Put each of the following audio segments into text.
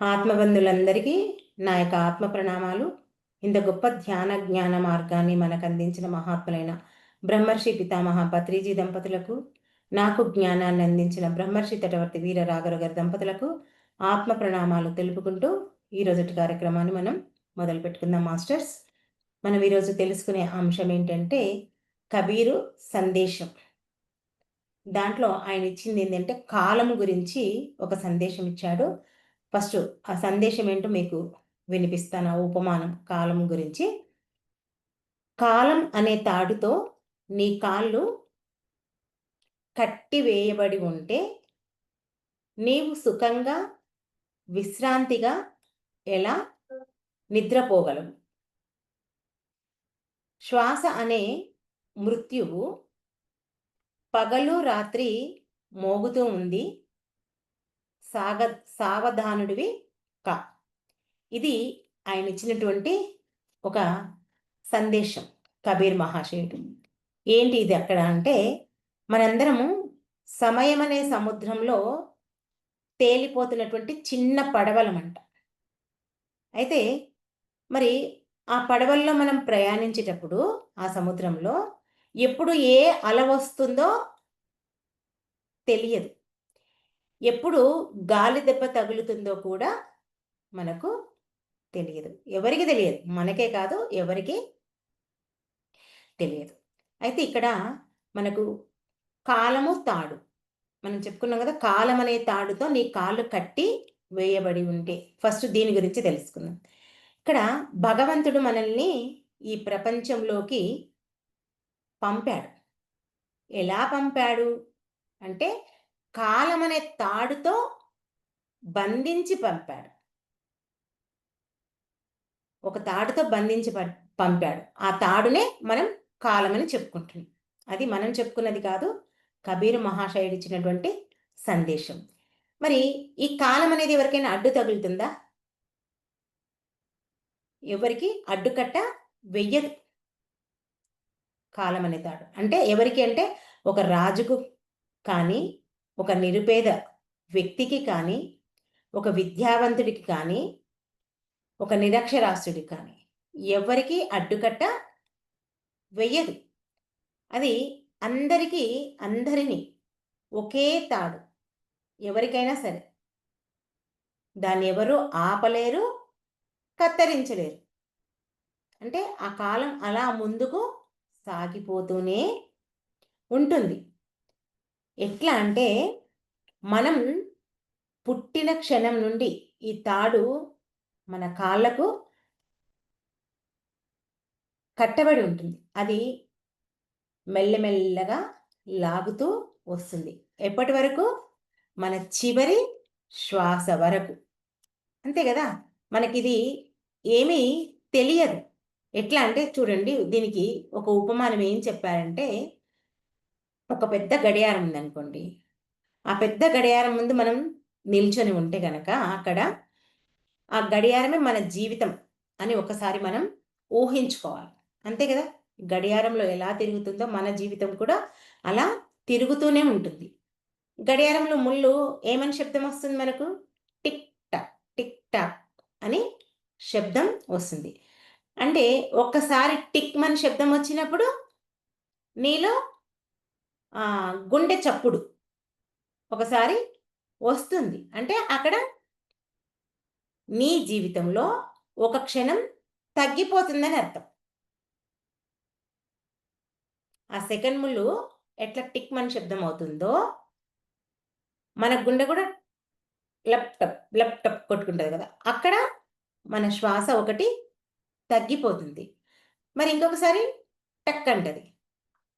ఆత్మబంధులందరికీ నా యొక్క ఆత్మ ప్రణామాలు. ఇంత గొప్ప ధ్యాన జ్ఞాన మార్గాన్ని మనకు అందించిన మహాత్ములైన బ్రహ్మర్షి పితామహ పత్రిజీ దంపతులకు నాకు జ్ఞానాన్ని అందించిన బ్రహ్మర్షి తటవర్తి వీర రాఘరు గారి దంపతులకు ఆత్మ ప్రణామాలు తెలుపుకుంటూ ఈరోజుటి కార్యక్రమాన్ని మనం మొదలు పెట్టుకుందాం మాస్టర్స్. మనం ఈరోజు తెలుసుకునే అంశం ఏంటంటే కబీరు సందేశం. దాంట్లో ఆయన ఇచ్చింది ఏంటంటే కాలం గురించి ఒక సందేశం ఇచ్చాడు. ఫస్ట్ ఆ సందేశం ఏంటో మీకు వినిపిస్తాను ఆ ఉపమానం కాలం గురించి. కాలం అనే తాడుతో నీ కాళ్ళు కట్టి వేయబడి ఉంటే నీవు సుఖంగా విశ్రాంతిగా ఎలా నిద్రపోగలవు? శ్వాస అనే మృత్యువు పగలు రాత్రి మోగుతూ ఉంది. సాగ సావధానుడివి కా. ఇది ఆయన ఇచ్చినటువంటి ఒక సందేశం కబీర్ మహాశయుడు. ఏంటి ఇది అక్కడ అంటే మనందరము సమయం అనే సముద్రంలో తేలిపోతున్నటువంటి చిన్న పడవలమంట. అయితే మరి ఆ పడవల్లో మనం ప్రయాణించేటప్పుడు ఆ సముద్రంలో ఎప్పుడు ఏ అల వస్తుందో తెలియదు. ఎప్పుడు గాలి దెబ్బ తగులుతుందో కూడా మనకు తెలియదు. ఎవరికి తెలియదు? మనకే కాదు ఎవరికి తెలియదు. అయితే ఇక్కడ మనకు కాలము తాడు. మనం చెప్పుకున్నాం కదా కాలం అనే తాడుతో నీ కాళ్ళు కట్టి వేయబడి ఉంటే. ఫస్ట్ దీని గురించి తెలుసుకుందాం. ఇక్కడ భగవంతుడు మనల్ని ఈ ప్రపంచంలోకి పంపాడు. ఎలా పంపాడు? అంటే కాలం అనే తాడుతో బంధించి పంపాడు. ఒక తాడుతో బంధించి పంపాడు. ఆ తాడునే మనం కాలమని చెప్పుకుంటున్నాం. అది మనం చెప్పుకున్నది కాదు కబీర్ మహాశయుడు ఇచ్చినటువంటి సందేశం. మరి ఈ కాలం అనేది ఎవరికైనా అడ్డు తగులుతుందా? ఎవరికి అడ్డుకట్ట వెయ్యదు. కాలం అనే తాడు. అంటే ఎవరికి అంటే ఒక రాజుకు కానీ ఒక నిరుపేద వ్యక్తికి కానీ ఒక విద్యావంతుడికి కానీ ఒక నిరక్షరాస్యుడికి కానీ ఎవరికీ అడ్డుకట్ట వెయ్యదు. అది అందరికీ అందరినీ ఒకే తాడు. ఎవరికైనా సరే. దాన్ని ఎవరు ఆపలేరు కత్తిరించలేరు. అంటే ఆ కాలం అలా ముందుకు సాగిపోతూనే ఉంటుంది. ఎట్లా అంటే మనం పుట్టిన క్షణం నుండి ఈ తాడు మన కాళ్ళకు కట్టబడి ఉంటుంది. అది మెల్లమెల్లగా లాగుతూ వస్తుంది. ఎప్పటి వరకు? మన చివరి శ్వాస వరకు. అంతే కదా? మనకిది ఏమీ తెలియదు. ఎట్లా అంటే చూడండి దీనికి ఒక ఉపమానం ఏం చెప్పారంటే ఒక పెద్ద గడియారం ఉందనుకోండి. ఆ పెద్ద గడియారం ముందు మనం నిల్చొని ఉంటే గనక అక్కడ ఆ గడియారమే మన జీవితం అని ఒకసారి మనం ఊహించుకోవాలి. అంతే కదా? గడియారంలో ఎలా తిరుగుతుందో మన జీవితం కూడా అలా తిరుగుతూనే ఉంటుంది. గడియారంలో ముళ్ళు ఏమని శబ్దం వస్తుంది మనకు? టిక్ టాక్ టిక్ టాక్ అని శబ్దం వస్తుంది. అంటే ఒక్కసారి టిక్ మన శబ్దం వచ్చినప్పుడు నీలో గుండె చప్పుడు ఒకసారి వస్తుంది. అంటే అక్కడ నీ జీవితంలో ఒక క్షణం తగ్గిపోతుందని అర్థం. ఆ సెకండ్ ముళ్ళు ఎట్లా టిక్ మన శబ్దం అవుతుందో మన గుండె కూడా లప్టప్ లప్టప్ కొట్టుకుంటుంది కదా. అక్కడ మన శ్వాస ఒకటి తగ్గిపోతుంది. మరి ఇంకొకసారి టక్ అంటది.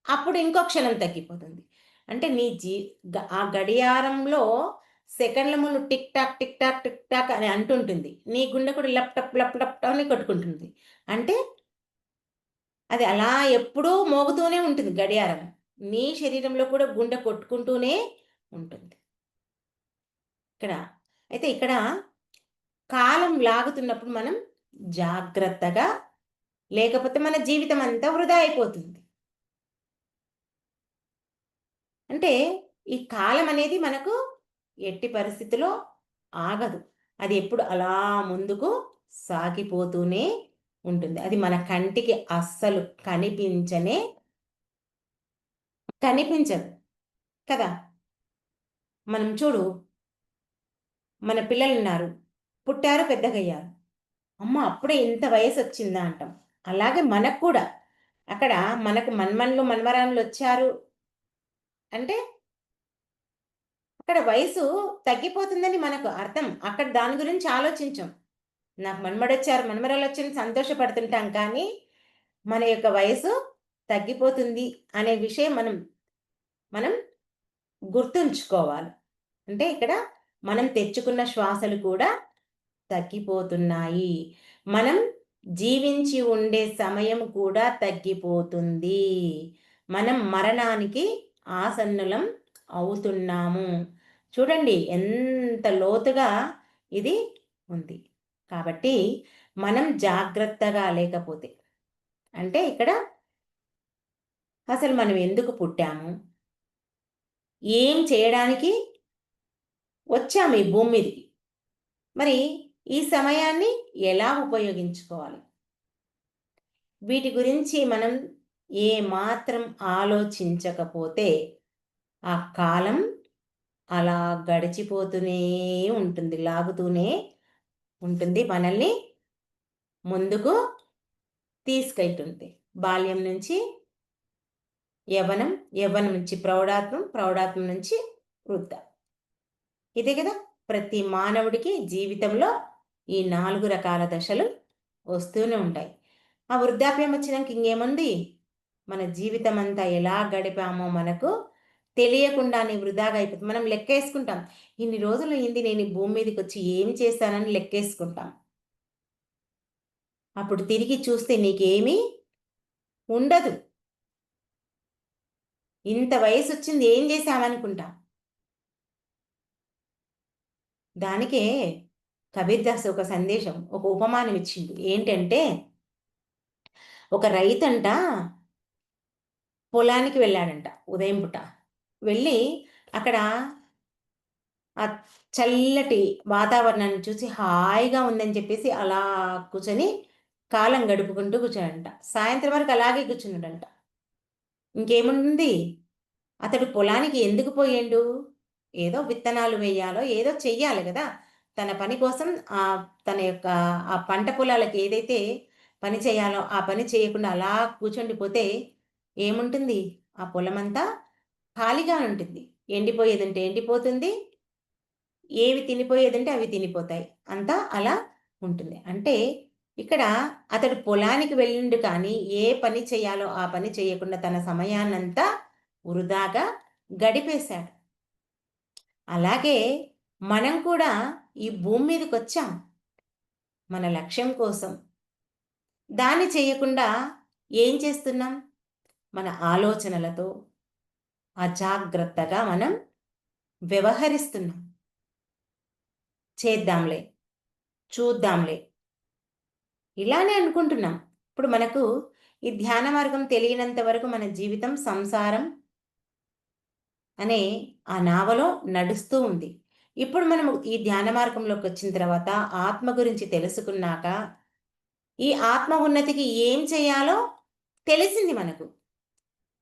అప్పుడు ఇంకో క్షణం తగ్గిపోతుంది. అంటే నీ జీ ఆ గడియారంలో సెకండ్ల ముందు tick tock tick tock tick tock అని అంటుంటుంది. నీ గుండె కూడా లప్టప్ లప్ టప్ అని కొట్టుకుంటుంది. అంటే అది అలా ఎప్పుడూ మోగుతూనే ఉంటుంది గడియారం. నీ శరీరంలో కూడా గుండె కొట్టుకుంటూనే ఉంటుంది. ఇక్కడ అయితే ఇక్కడ కాలం లాగుతున్నప్పుడు మనం జాగ్రత్తగా లేకపోతే మన జీవితం అంతా వృధా అయిపోతుంది. అంటే ఈ కాలం అనేది మనకు ఎట్టి పరిస్థితిలో ఆగదు. అది ఎప్పుడు అలా ముందుకు సాగిపోతూనే ఉంటుంది. అది మన కంటికి అస్సలు కనిపించనే కనిపించదు. కదా? మనం చూడు మన పిల్లలు ఉన్నారు పుట్టారు పెద్దగయ్యారు. అమ్మ అప్పుడే ఇంత వయసు వచ్చిందా అంటాం. అలాగే మనకు కూడా. అక్కడ మనకు మన్మన్లు మన్మరాన్లు వచ్చారు. అంటే అక్కడ వయసు తగ్గిపోతుందని మనకు అర్థం. అక్కడ దాని గురించి ఆలోచించాం. నాకు మన్మడొచ్చారు మన్మరాలు వచ్చి సంతోషపడుతుంటాం కానీ మన యొక్క వయసు తగ్గిపోతుంది అనే విషయం మనం మనం గుర్తుంచుకోవాలి. అంటే ఇక్కడ మనం తెచ్చుకున్న శ్వాసలు కూడా తగ్గిపోతున్నాయి. మనం జీవించి ఉండే సమయం కూడా తగ్గిపోతుంది. మనం మరణానికి ఆసన్నులం అవుతున్నాము. చూడండి ఎంత లోతుగా ఇది ఉంది. కాబట్టి మనం జాగ్రత్తగా లేకపోతే అంటే ఇక్కడ అసలు మనం ఎందుకు పుట్టాము? ఏం చేయడానికి వచ్చాము ఈ భూమి మీదకి? మరి ఈ సమయాన్ని ఎలా ఉపయోగించుకోవాలి? వీటి గురించి మనం ఏ మాత్రం ఆలోచించకపోతే ఆ కాలం అలా గడిచిపోతూనే ఉంటుంది లాగుతూనే ఉంటుంది మనల్ని ముందుకు తీసుకెళ్తుంది. బాల్యం నుంచి యవనం యవనం నుంచి ప్రౌఢాత్మం ప్రౌఢాత్మం నుంచి వృద్ధ. ఇదే కదా ప్రతి మానవుడికి జీవితంలో ఈ నాలుగు రకాల దశలు వస్తూనే ఉంటాయి. ఆ వృద్ధాప్యం వచ్చినాక ఇంకేముంది? మన జీవితం అంతా ఎలా గడిపామో మనకు తెలియకుండానే వృధాగా అయిపోతుంది. మనం లెక్కేసుకుంటాం. ఇన్ని రోజులు అయింది నేను ఈ భూమి మీదకి వచ్చి ఏం చేశానని లెక్కేసుకుంటాం. అప్పుడు తిరిగి చూస్తే నీకేమీ ఉండదు. ఇంత వయసు వచ్చింది ఏం చేశామనుకుంటాం? దానికే కబీర్దాస్ ఒక సందేశం ఒక ఉపమానం ఇచ్చింది. ఏంటంటే ఒక రైతంట పొలానికి వెళ్ళాడంట ఉదయం పుట. వెళ్ళి అక్కడ ఆ చల్లటి వాతావరణాన్ని చూసి హాయిగా ఉందని చెప్పేసి అలా కూర్చొని కాలం గడుపుకుంటూ కూర్చోడంట. సాయంత్రం వరకు అలాగే కూర్చున్నాడంట. ఇంకేముంది? అతడు పొలానికి ఎందుకు పోయిండు? ఏదో విత్తనాలు వేయాలో ఏదో చెయ్యాలి కదా. తన పని కోసం ఆ తన యొక్క ఆ పంట పొలాలకు ఏదైతే పని చేయాలో ఆ పని చేయకుండా అలా కూర్చుండిపోతే ఏముంటుంది? ఆ పొలమంతా ఖాళీగా ఉంటుంది ఎండిపోయేదంటే ఎండిపోతుంది. ఏవి తినిపోయేదంటే అవి తినిపోతాయి. అంతా అలా ఉంటుంది. అంటే ఇక్కడ అతడు పొలానికి వెళ్ళిండు కానీ ఏ పని చేయాలో ఆ పని చేయకుండా తన సమయాన్నంతా వృధాగా గడిపేశాడు. అలాగే మనం కూడా ఈ భూమి మీదకి వచ్చాం మన లక్ష్యం కోసం. దాన్ని చేయకుండా ఏం చేస్తున్నాం? మన ఆలోచనలతో అజాగ్రత్తగా మనం వ్యవహరిస్తున్నాం. చేద్దాంలే చూద్దాంలే. ఇలానే అనుకుంటున్నాం. ఇప్పుడు మనకు ఈ ధ్యాన మార్గం తెలియనంత వరకు మన జీవితం సంసారం అనే ఆ నావలో నడుస్తూ ఉంది. ఇప్పుడు మనం ఈ ధ్యాన మార్గంలోకి వచ్చిన తర్వాత ఆత్మ గురించి తెలుసుకున్నాక ఈ ఆత్మ ఉన్నతికి ఏం చేయాలో తెలిసింది మనకు.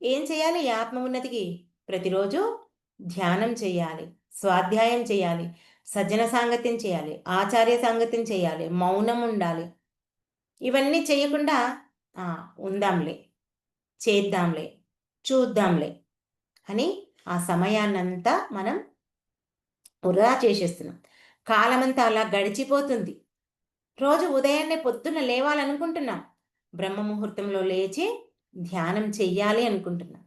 ఏం చేయాలి? ఈ ఆత్మ ఉన్నతికి ప్రతిరోజు ధ్యానం చేయాలి స్వాధ్యాయం చేయాలి సజ్జన సాంగత్యం చేయాలి ఆచార్య సాంగత్యం చేయాలి మౌనం ఉండాలి. ఇవన్నీ చేయకుండా ఉందాంలే చేద్దాంలే చూద్దాంలే అని ఆ సమయాన్నంతా మనం వృధా చేసేస్తున్నాం. కాలమంతా అలా గడిచిపోతుంది. రోజు ఉదయాన్నే పొద్దున్న లేవాలనుకుంటున్నాం. బ్రహ్మ ముహూర్తంలో లేచి ధ్యానం చెయ్యాలి అనుకుంటున్నా.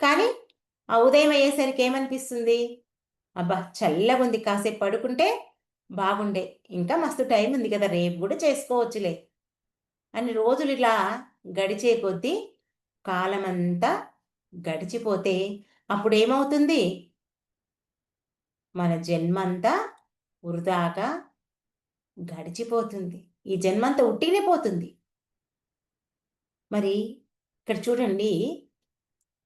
కానీ ఆ ఉదయం అయ్యేసరికి ఏమనిపిస్తుంది? అబ్బా చల్లగా ఉంది కాసేపు పడుకుంటే బాగుండే. ఇంకా మస్తు టైం ఉంది కదా రేపు కూడా చేసుకోవచ్చులే అని రోజులు ఇలా గడిచే కొద్దీ కాలమంతా గడిచిపోతే అప్పుడు ఏమవుతుంది మన జన్మంతా వృధాగా గడిచిపోతుంది. ఈ జన్మంతా ఉట్టినే పోతుంది. మరి ఇక్కడ చూడండి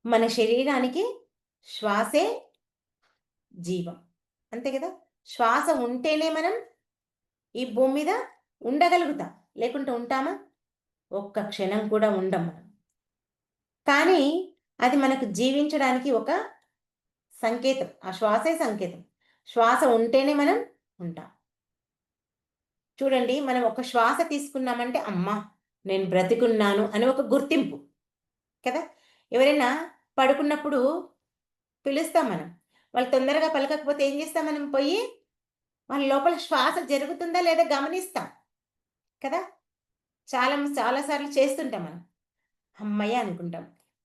మన శరీరానికి శ్వాసే జీవం. అంతే కదా? శ్వాస ఉంటేనే మనం ఈ భూమి మీద ఉండగలుగుతాం. లేకుంటే ఉంటామా? ఒక్క క్షణం కూడా ఉండం మనం. కానీ అది మనకు జీవించడానికి ఒక సంకేతం. ఆ శ్వాసే సంకేతం. శ్వాస ఉంటేనే మనం ఉంటాం. చూడండి మనం ఒక శ్వాస తీసుకున్నామంటే అమ్మ నేను బ్రతికున్నాను అని ఒక గుర్తింపు. కదా? ఎవరైనా పడుకున్నప్పుడు పిలుస్తాం మనం. వాళ్ళు తొందరగా పలకకపోతే ఏం చేస్తాం మనం? పోయి వాళ్ళ లోపల శ్వాస జరుగుతుందా లేదా గమనిస్తాం. కదా? చాలా చాలాసార్లు చేస్తుంటాం మనం. అమ్మయ్య అనుకుంటాం.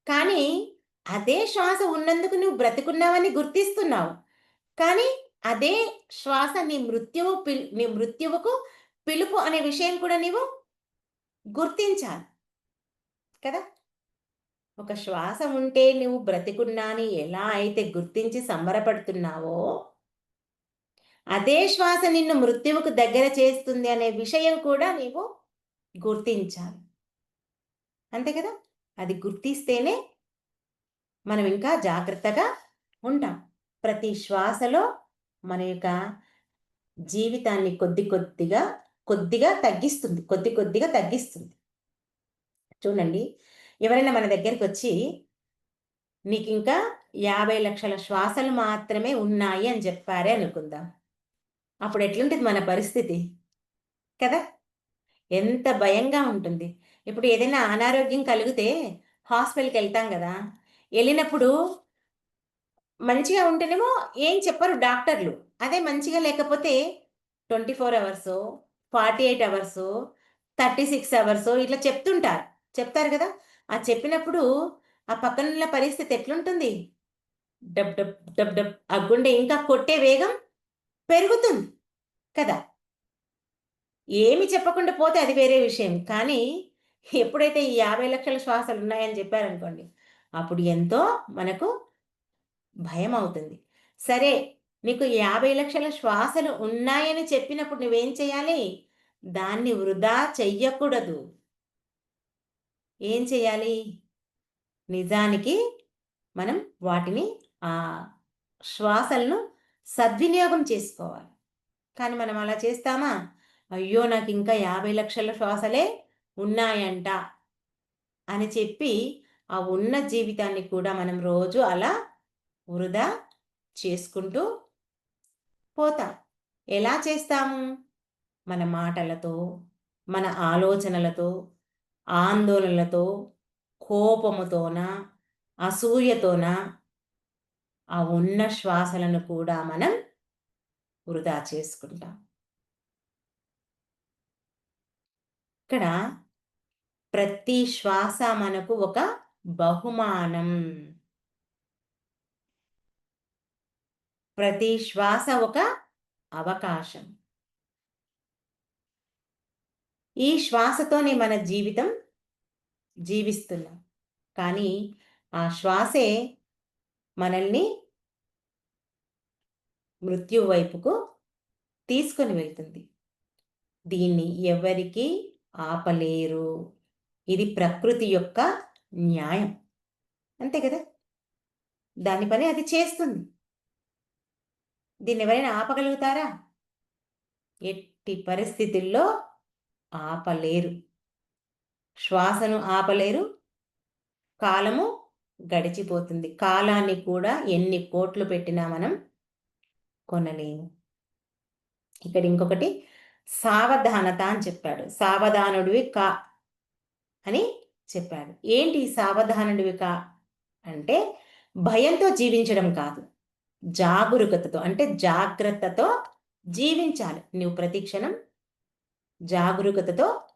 కానీ అదే శ్వాస ఉన్నందుకు నువ్వు బ్రతుకున్నావని గుర్తిస్తున్నావు. కానీ అదే శ్వాస నీ మృత్యువు పిలు నీ మృత్యువుకు పిలుపు అనే విషయం కూడా నీవు గుర్తించాలి. కదా? ఒక శ్వాస ఉంటే నువ్వు బ్రతికున్నాని ఎలా అయితే గుర్తించి సంబరపడుతున్నావో అదే శ్వాస నిన్ను మృత్యువుకు దగ్గర చేస్తుంది అనే విషయం కూడా నీవు గుర్తించాలి. అంతే కదా? అది గుర్తిస్తేనే మనం ఇంకా జాగ్రత్తగా ఉంటాం. ప్రతి శ్వాసలో మన యొక్క జీవితాన్ని కొద్ది కొద్దిగా కొద్దిగా తగ్గిస్తుంది కొద్ది కొద్దిగా తగ్గిస్తుంది. చూడండి ఎవరైనా మన దగ్గరికి వచ్చి నీకు ఇంకా యాభై లక్షల శ్వాసలు మాత్రమే ఉన్నాయి అని చెప్పారే అనుకుందాం. అప్పుడు ఎట్లుంటుంది మన పరిస్థితి? కదా? ఎంత భయంగా ఉంటుంది. ఇప్పుడు ఏదైనా అనారోగ్యం కలిగితే హాస్పిటల్కి వెళ్తాం కదా. వెళ్ళినప్పుడు మంచిగా ఉంటేనేమో ఏం చెప్పరు డాక్టర్లు. అదే మంచిగా లేకపోతే twenty four hours forty eight hours thirty six hours ఇట్లా చెప్తుంటారు. చెప్తారు కదా. ఆ చెప్పినప్పుడు ఆ పక్కనున్న పరిస్థితి ఎట్లుంటుంది? Dub dub dub dub. ఆ గుండె ఇంకా కొట్టే వేగం పెరుగుతుంది కదా. ఏమి చెప్పకుండా పోతే అది వేరే విషయం. కానీ ఎప్పుడైతే ఈ యాభై లక్షల శ్వాసలు ఉన్నాయని చెప్పారనుకోండి అప్పుడు ఎంతో మనకు భయం అవుతుంది. సరే నీకు యాభై లక్షల శ్వాసలు ఉన్నాయని చెప్పినప్పుడు నువ్వేం చేయాలి? దాన్ని వృధా చెయ్యకూడదు. ఏం చేయాలి? నిజానికి మనం వాటిని ఆ శ్వాసలను సద్వినియోగం చేసుకోవాలి. కానీ మనం అలా చేస్తామా? అయ్యో నాకు ఇంకా యాభై లక్షల శ్వాసలే ఉన్నాయంట అని చెప్పి ఆ ఉన్న జీవితాన్ని కూడా మనం రోజు అలా వృధా చేసుకుంటూ పోతాం. ఎలా చేస్తాము? మన మాటలతో మన ఆలోచనలతో ఆందోళనలతో కోపముతోన అసూయతోన ఆ ఉన్న శ్వాసలను కూడా మనం వృధా చేసుకుంటాం. ఇక్కడ ప్రతి శ్వాస మనకు ఒక బహుమానం. ప్రతి శ్వాస ఒక అవకాశం. ఈ శ్వాసతోనే మన జీవితం జీవిస్తున్నాం. కానీ ఆ శ్వాసే మనల్ని మృత్యు వైపుకు తీసుకొని వెళ్తుంది. దీన్ని ఎవరికీ ఆపలేరు. ఇది ప్రకృతి యొక్క న్యాయం. అంతే కదా? దాని పని అది చేస్తుంది. దీన్ని ఎవరైనా ఆపగలుగుతారా? ఎట్టి పరిస్థితుల్లో ఆపలేరు. శ్వాసను ఆపలేరు. కాలము గడిచిపోతుంది. కాలాన్ని కూడా ఎన్ని కోట్లు పెట్టినా మనం కొనలేము. ఇక్కడ ఇంకొకటి సావధానత అని చెప్పాడు. సావధానుడివి కా అని చెప్పాడు. ఏంటి సావధానుడివి కా అంటే భయంతో జీవించడం కాదు. జాగరూకతతో అంటే జాగ్రత్తతో జీవించాలి. నువ్వు ప్రతిక్షణం జాగరూకతతో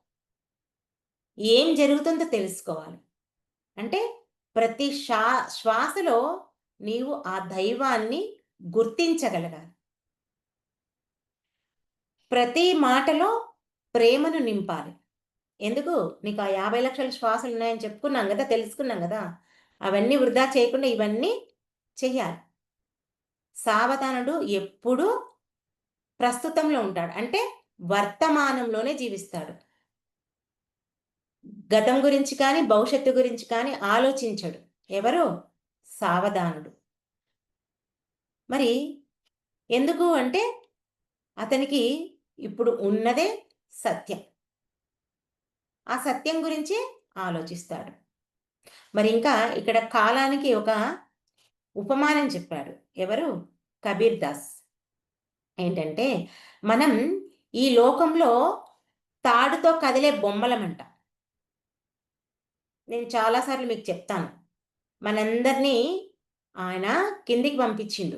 ఏం జరుగుతుందో తెలుసుకోవాలి. అంటే ప్రతి శ్వా శ్వాసలో నీవు ఆ దైవాన్ని గుర్తించగలగాలి. ప్రతి మాటలో ప్రేమను నింపాలి. ఎందుకు? నీకు ఆ యాభై లక్షల శ్వాసలు ఉన్నాయని చెప్పుకున్నాం కదా తెలుసుకున్నాం కదా. అవన్నీ వృధా చేయకుండా ఇవన్నీ చెయ్యాలి. సావధానుడు ఎప్పుడూ ప్రస్తుతంలో ఉంటాడు. అంటే వర్తమానంలోనే జీవిస్తాడు. గతం గురించి కానీ భవిష్యత్తు గురించి కానీ ఆలోచించడు. ఎవరు? సావధానుడు. మరి ఎందుకు అంటే అతనికి ఇప్పుడు ఉన్నదే సత్యం. ఆ సత్యం గురించి ఆలోచిస్తాడు. మరి ఇంకా ఇక్కడ కాలానికి ఒక ఉపమానం చెప్పాడు. ఎవరు? కబీర్ దాస్ ఏంటంటే మనం ఈ లోకంలో తాడుతో కదిలే బొమ్మలమంట. నేను చాలాసార్లు మీకు చెప్తాను. మనందరినీ ఆయన కిందికి పంపించిండు.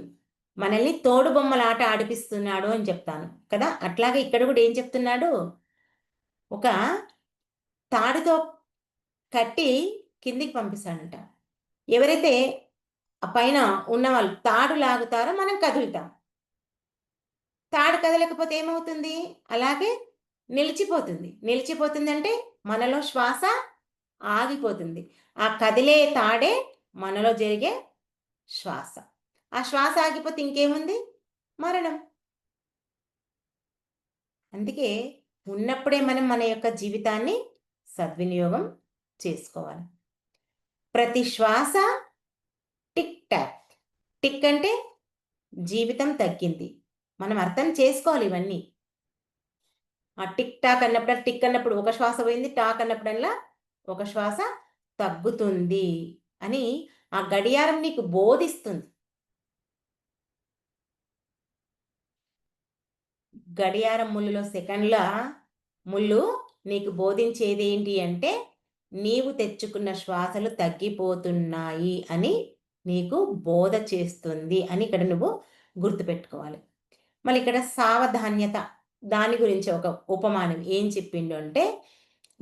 మనల్ని తోడు బొమ్మల ఆట ఆడిపిస్తున్నాడు అని చెప్తాను కదా? అట్లాగే ఇక్కడ కూడా ఏం చెప్తున్నాడు? ఒక తాడుతో కట్టి కిందికి పంపిస్తాడంట. ఎవరైతే ఆ పైన ఉన్న వాళ్ళు తాడు లాగుతారో మనం కదులుతాం. తాడు కదలకపోతే ఏమవుతుంది? అలాగే నిలిచిపోతుంది. నిలిచిపోతుంది అంటే మనలో శ్వాస ఆగిపోతుంది. ఆ కదిలే తాడే మనలో జరిగే శ్వాస. ఆ శ్వాస ఆగిపోతే ఇంకేముంది? మరణం. అందుకే ఉన్నప్పుడే మనం మన యొక్క జీవితాన్ని సద్వినియోగం చేసుకోవాలి. ప్రతి శ్వాస టిక్ టాక్ టిక్ అంటే జీవితం తగ్గింది. మనం అర్థం చేసుకోవాలి ఇవన్నీ. ఆ టిక్ టాక్ అన్నప్పుడు టిక్ అన్నప్పుడు ఒక శ్వాస పోయింది టాక్ అన్నప్పుడల్లా ఒక శ్వాస తగ్గుతుంది అని ఆ గడియారం నీకు బోధిస్తుంది. గడియారం ముళ్ళులో సెకండ్ల ముళ్ళు నీకు బోధించేది ఏంటి అంటే నీవు తెచ్చుకున్న శ్వాసలు తగ్గిపోతున్నాయి అని నీకు బోధ చేస్తుంది అని ఇక్కడ నువ్వు గుర్తుపెట్టుకోవాలి. మళ్ళీ ఇక్కడ సావధాన్యత దాని గురించి ఒక ఉపమానం ఏం చెప్పిండు అంటే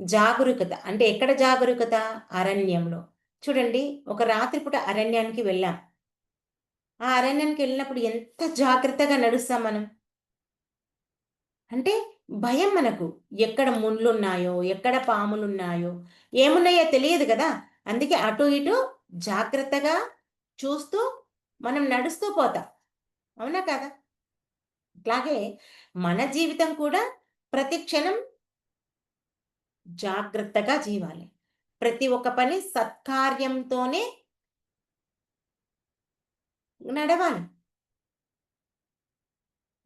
జాగరూకత అంటే ఎక్కడ జాగరూకత? అరణ్యంలో. చూడండి ఒక రాత్రిపూట అరణ్యానికి వెళ్ళాం. ఆ అరణ్యానికి వెళ్ళినప్పుడు ఎంత జాగ్రత్తగా నడుస్తాం మనం? అంటే భయం మనకు. ఎక్కడ ముండ్లున్నాయో ఎక్కడ పాములున్నాయో ఏమున్నాయో తెలియదు కదా? అందుకే అటు ఇటు జాగ్రత్తగా చూస్తూ మనం నడుస్తూ పోతాం. అవునా కదా? అట్లాగే మన జీవితం కూడా ప్రతి క్షణం జాగ్రత్తగా జీవాలి. ప్రతి ఒక్క పని సత్కార్యంతోనే నడవాలి.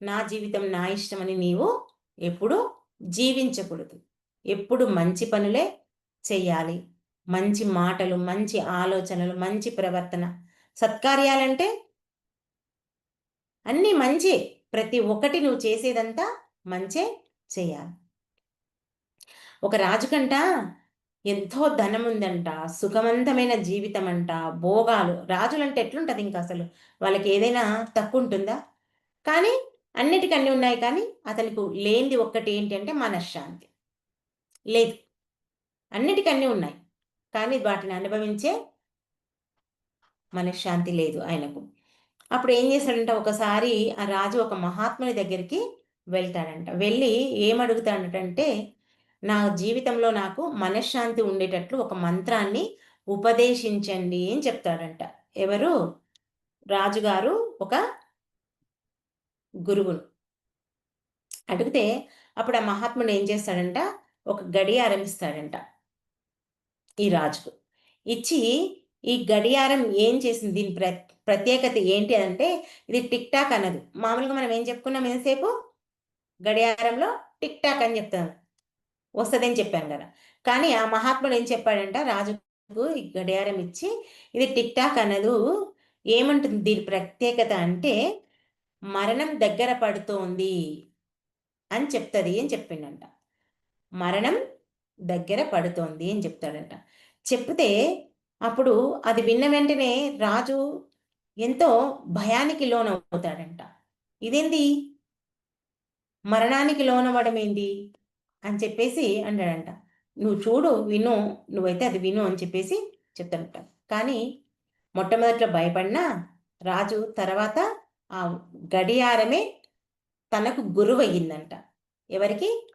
నా జీవితం నా ఇష్టమని నీవు ఎప్పుడు జీవించకూడదు. ఎప్పుడు మంచి పనులే చెయ్యాలి. మంచి మాటలు మంచి ఆలోచనలు మంచి ప్రవర్తన సత్కార్యాలంటే అన్నీ మంచి. ప్రతి ఒక్కటి నువ్వు చేసేదంతా మంచే చేయాలి. ఒక రాజుకంట ఎంతో ధనం ఉందంట సుఖవంతమైన జీవితం అంట భోగాలు. రాజులంటే ఎట్లుంటుంది ఇంకా అసలు? వాళ్ళకి ఏదైనా తక్కువ ఉంటుందా కానీ అన్నిటికన్నీ ఉన్నాయి కానీ అతనికి లేనిది ఒక్కటి ఏంటి అంటే మనశ్శాంతి. లేదు. అన్నిటికన్నీ ఉన్నాయి. కానీ వాటిని అనుభవించే మనశ్శాంతి లేదు ఆయనకు. అప్పుడు ఏం చేశాడంట ఒకసారి ఆ రాజు ఒక మహాత్ముని దగ్గరికి వెళ్తాడంట. వెళ్ళి ఏమడుగుతాడంటే నా జీవితంలో నాకు మనశ్శాంతి ఉండేటట్లు ఒక మంత్రాన్ని ఉపదేశించండి అని చెప్తాడంట. ఎవరు? రాజుగారు ఒక గురువును. అడిగితే అప్పుడు ఆ మహాత్ముడు ఏం చేస్తాడంట? ఒక గడియారం ఇస్తాడంట ఈ రాజుకు. ఇచ్చి ఈ గడియారం ఏం చేసింది? దీని ప్ర ప్రత్యేకత ఏంటి అంటే ఇది టిక్ టాక్ అన్నది. మామూలుగా మనం ఏం చెప్పుకున్నాం ఎంతసేపు? గడియారంలో టిక్ టాక్ అని చెప్తాం. వస్తుందని చెప్పాను కదా. కానీ ఆ మహాత్ముడు ఏం చెప్పాడంట? రాజుకు ఈ గడియారం ఇచ్చి ఇది టిక్ టాక్ అన్నదు ఏమంటుంది? దీని ప్రత్యేకత అంటే మరణం దగ్గర పడుతోంది అని చెప్తుంది అని చెప్పిండంట. మరణం దగ్గర పడుతోంది అని చెప్తాడంట. చెప్తే అప్పుడు అది విన్న వెంటనే రాజు ఎంతో భయానికి లోనవుతాడంట. ఇదేంది? మరణానికి లోనవ్వడం ఏంది? అని చెప్పేసి అంటాడంట. నువ్వు చూడు విను నువ్వైతే అది విను అని చెప్పేసి చెప్తాడంట. కానీ మొట్టమొదట్లో భయపడినా రాజు తర్వాత ఆ గడియారమే తనకు గురువయ్యిందంట. ఎవరికి?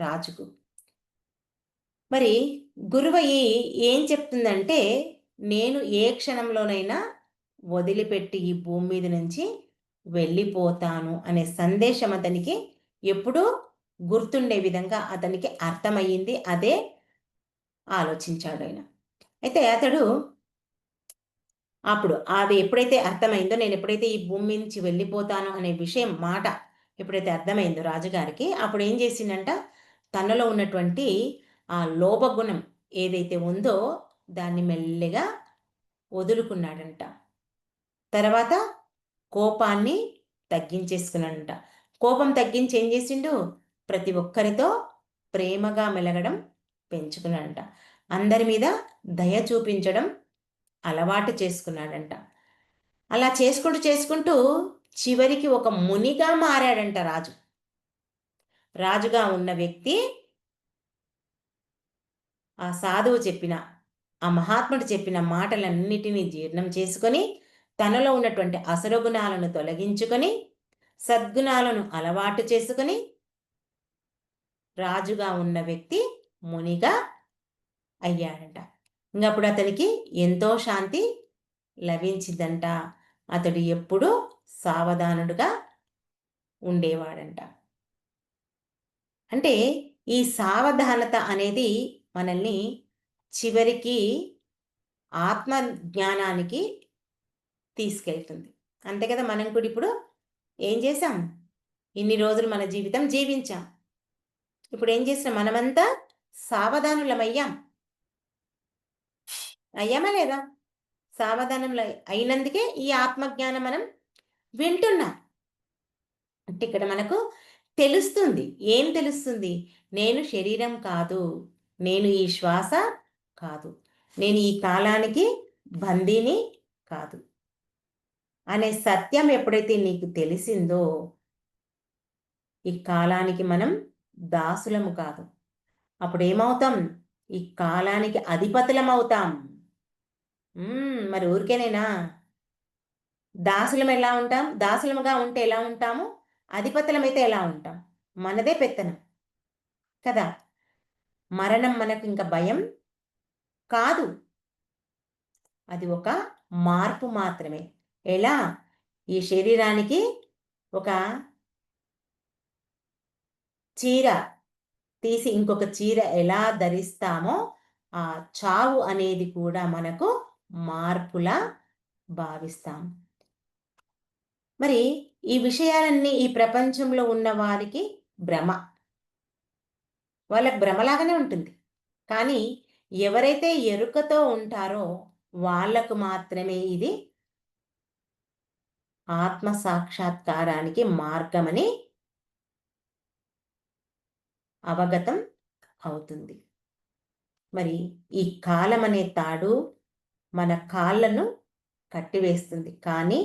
రాజుకు. మరి గురువయ్యి ఏం చెప్తుందంటే నేను ఏ క్షణంలోనైనా వదిలిపెట్టి ఈ భూమి మీద నుంచి వెళ్ళిపోతాను అనే సందేశం అతనికి ఎప్పుడూ గుర్తుండే విధంగా అతనికి అర్థమయ్యింది. అదే ఆలోచించాడు ఆయన. అయితే అతడు అప్పుడు అది ఎప్పుడైతే అర్థమైందో నేను ఎప్పుడైతే ఈ భూమి నుంచి వెళ్ళిపోతాను అనే విషయం మాట ఎప్పుడైతే అర్థమైందో రాజుగారికి అప్పుడు ఏం చేసిందంట తనలో ఉన్నటువంటి ఆ లోభగుణం ఏదైతే ఉందో దాన్ని మెల్లిగా వదులుకున్నాడంట. తర్వాత కోపాన్ని తగ్గించేసుకున్నాడంట. కోపం తగ్గించి ఏం చేసిండు? ప్రతి ఒక్కరితో ప్రేమగా మెలగడం పెంచుకున్నాడంట. అందరి మీద దయ చూపించడం అలవాటు చేసుకున్నాడంట. అలా చేసుకుంటూ చేసుకుంటూ చివరికి ఒక మునిగా మారాడంట రాజు. రాజుగా ఉన్న వ్యక్తి ఆ సాధువు చెప్పిన ఆ మహాత్ముడు చెప్పిన మాటలన్నిటినీ జీర్ణం చేసుకొని తనలో ఉన్నటువంటి అసరగుణాలను తొలగించుకొని సద్గుణాలను అలవాటు చేసుకొని రాజుగా ఉన్న వ్యక్తి మునిగా అయ్యాడంట. ఇంకప్పుడు అతనికి ఎంతో శాంతి లభించిందంట. అతడు ఎప్పుడూ సావధానుడుగా ఉండేవాడంట. అంటే ఈ సావధానత అనేది మనల్ని చివరికి ఆత్మ జ్ఞానానికి తీసుకెళ్తుంది. అంతే కదా మనం కూడా ఇప్పుడు ఏం చేసాం ఇన్ని రోజులు మన జీవితం జీవించాం. ఇప్పుడు ఏం చేసినాం మనమంతా సావధానులమయ్యాం. అయ్యామా లేదా? సావధానంలో అయినందుకే ఈ ఆత్మజ్ఞానం మనం వింటున్నాం. అంటే ఇక్కడ మనకు తెలుస్తుంది. ఏం తెలుస్తుంది? నేను శరీరం కాదు. నేను ఈ శ్వాస కాదు. నేను ఈ కాలానికి బందీని కాదు. అనే సత్యం ఎప్పుడైతే నీకు తెలిసిందో ఈ కాలానికి మనం దాసులము కాదు. అప్పుడు ఏమవుతాం ఈ కాలానికి అధిపతులం అవుతాం మరి ఊరికేనేనా? దాసులం ఎలా ఉంటాం? దాసులముగా ఉంటే ఎలా ఉంటాము? అధిపతులమైతే ఎలా ఉంటాం? మనదే పెత్తనం. కదా? మరణం మనకు ఇంకా భయం కాదు. అది ఒక మార్పు మాత్రమే. ఎలా? ఈ శరీరానికి ఒక చీర తీసి ఇంకొక చీర ఎలా ధరిస్తామో ఆ చావు అనేది కూడా మనకు మార్పులా భావిస్తాం. మరి ఈ విషయాలన్నీ ఈ ప్రపంచంలో ఉన్న వారికి భ్రమ. వాళ్ళకి భ్రమలాగానే ఉంటుంది. కానీ ఎవరైతే ఎరుకతో ఉంటారో వాళ్ళకు మాత్రమే ఇది ఆత్మ సాక్షాత్కారానికి మార్గమని అవగతం అవుతుంది. మరి ఈ కాలం అనే తాడు మన కాళ్ళను కట్టివేస్తుంది. కానీ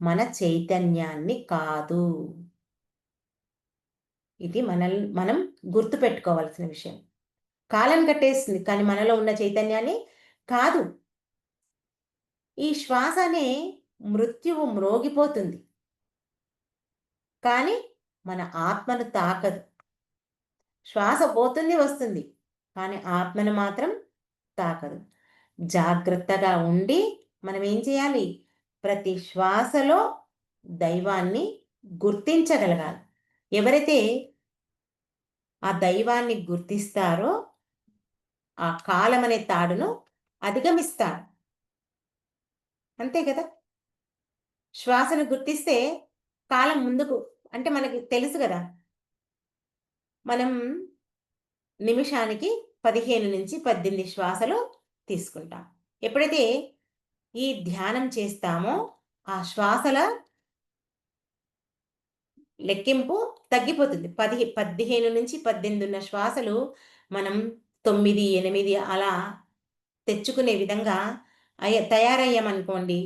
మన చైతన్యాన్ని కాదు. ఇది మన మనం గుర్తుపెట్టుకోవాల్సిన విషయం. కాలం కట్టేస్తుంది కానీ మనలో ఉన్న చైతన్యాన్ని కాదు. ఈ శ్వాస అనే మృత్యువు మ్రోగిపోతుంది. కానీ మన ఆత్మను తాకదు. శ్వాస పోతుంది వస్తుంది కానీ ఆత్మను మాత్రం తాకదు. జాగ్రత్తగా ఉండి మనం ఏం చేయాలి? ప్రతి శ్వాసలో దైవాన్ని గుర్తించగలగాలి. ఎవరైతే ఆ దైవాన్ని గుర్తిస్తారో ఆ కాలం అనే తాడును అధిగమిస్తారు. అంతే కదా? శ్వాసను గుర్తిస్తే కాలం ముందుకు అంటే మనకి తెలుసు కదా? మనం నిమిషానికి పదిహేను నుంచి పద్దెనిమిది శ్వాసలు తీసుకుంటాం. ఎప్పుడైతే ఈ ధ్యానం చేస్తామో ఆ శ్వాసల లెక్కింపు తగ్గిపోతుంది. పది పదిహేను నుంచి పద్దెనిమిది ఉన్న శ్వాసలు మనం తొమ్మిది ఎనిమిది అలా తెచ్చుకునే విధంగా అయ్య తయారయ్యామనుకోండి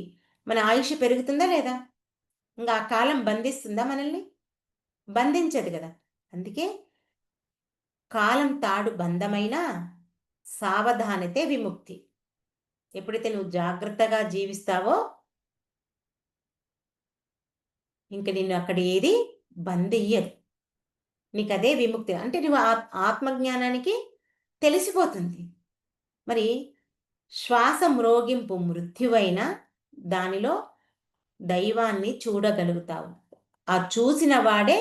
మన ఆయుష్ పెరుగుతుందా లేదా? ఇంకా ఆ కాలం బంధిస్తుందా మనల్ని? బంధించదు కదా. అందుకే కాలం తాడు బంధమైన సావధానతే విముక్తి. ఎప్పుడైతే నువ్వు జాగ్రత్తగా జీవిస్తావో ఇంక నిన్ను అక్కడ ఏది బంధియ్యదు నీకు అదే విముక్తి. అంటే నువ్వు ఆత్మజ్ఞానానికి తెలిసిపోతుంది. మరి శ్వాస మ్రోగింపు మృత్యువైన దానిలో దైవాన్ని చూడగలుగుతావు. ఆ చూసిన వాడే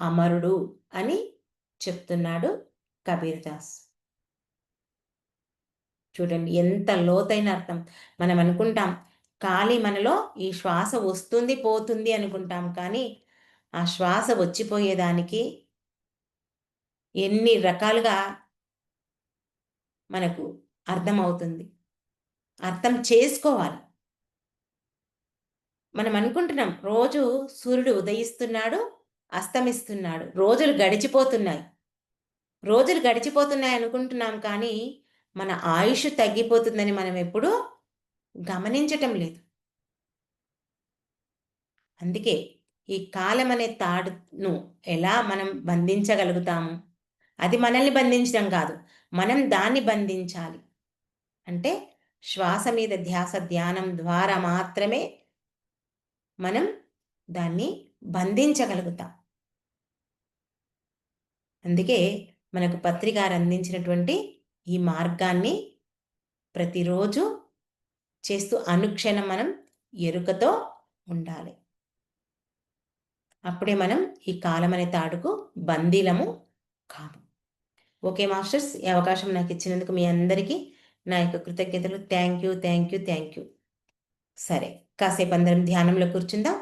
అమరుడు అని చెప్తున్నాడు కబీర్ దాస్ చూడండి ఎంత లోతైన అర్థం. మనం అనుకుంటాం ఖాళీ మనలో ఈ శ్వాస వస్తుంది పోతుంది అనుకుంటాం. కానీ ఆ శ్వాస వచ్చిపోయేదానికి ఎన్ని రకాలుగా మనకు అర్థమవుతుంది. అర్థం చేసుకోవాలి. మనం అనుకుంటున్నాం రోజు సూర్యుడు ఉదయిస్తున్నాడు అస్తమిస్తున్నాడు. రోజులు గడిచిపోతున్నాయి. రోజులు గడిచిపోతున్నాయి అనుకుంటున్నాం కానీ మన ఆయుష్ తగ్గిపోతుందని మనం ఎప్పుడూ గమనించటం లేదు. అందుకే ఈ కాలం అనే తాడును ఎలా మనం బంధించగలుగుతాము? అది మనల్ని బంధించడం కాదు మనం దాన్ని బంధించాలి. అంటే శ్వాస మీద ధ్యాస ధ్యానం ద్వారా మాత్రమే మనం దాన్ని బంధించగలుగుతాం. అందుకే మనకు పత్రికారు అందించినటువంటి ఈ మార్గాన్ని ప్రతిరోజు చేస్తూ అనుక్షణం మనం ఎరుకతో ఉండాలి. అప్పుడే మనం ఈ కాలం అనే తాడుకు బందీలము కాము. ఓకే మాస్టర్స్ ఈ అవకాశం నాకు ఇచ్చినందుకు మీ అందరికీ నా యొక్క కృతజ్ఞతలు. Thank you thank you thank you. సరే కాసేపు అందరం ధ్యానంలో కూర్చుందాం.